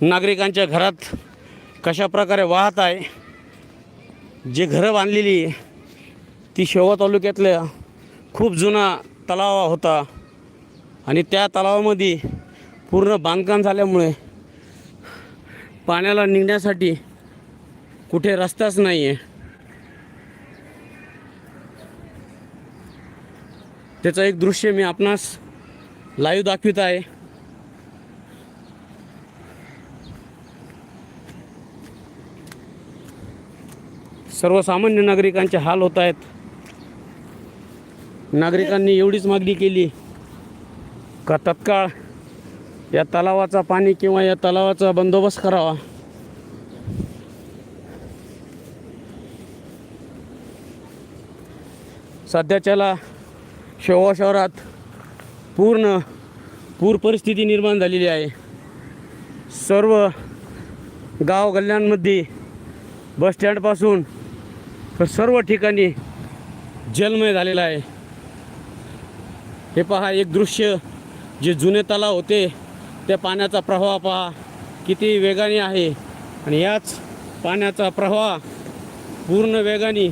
नागरिकांच्या घरात कशा प्रकारे वाहत आहे जे घरं बांधलेली आहे, ती शेवा तालुक्यातल्या खूप जुना तलाव होता. आणि त्या तलावामध्ये पूर्ण बांधकाम झाल्यामुळे पाण्याला निघण्यासाठी कुठे रस्ताच नाही आहे त्याचं एक दृश्य मी आपणास लाईव्ह दाखवित आहे. सर्वसामान्य नागरिकांचे हाल होत आहेत. नागरिकांनी एवढीच मागणी केली का तत्काळ या तलावाचा पाणी किंवा या तलावाचा बंदोबस्त करावा. सध्याच्याला शेवा शहरात पूर्ण पूर परिस्थिती निर्माण झालेली आहे. सर्व गाव गल्ल्यांमध्ये बसस्टँडपासून तर सर्व ठिकाणी जलमय झालेलं आहे. हे पहा एक दृश्य जे जुने तलाव होते त्या पाण्याचा प्रवाह पहा किती वेगाने आहे. आणि याच पाण्याचा प्रवाह पूर्ण वेगाने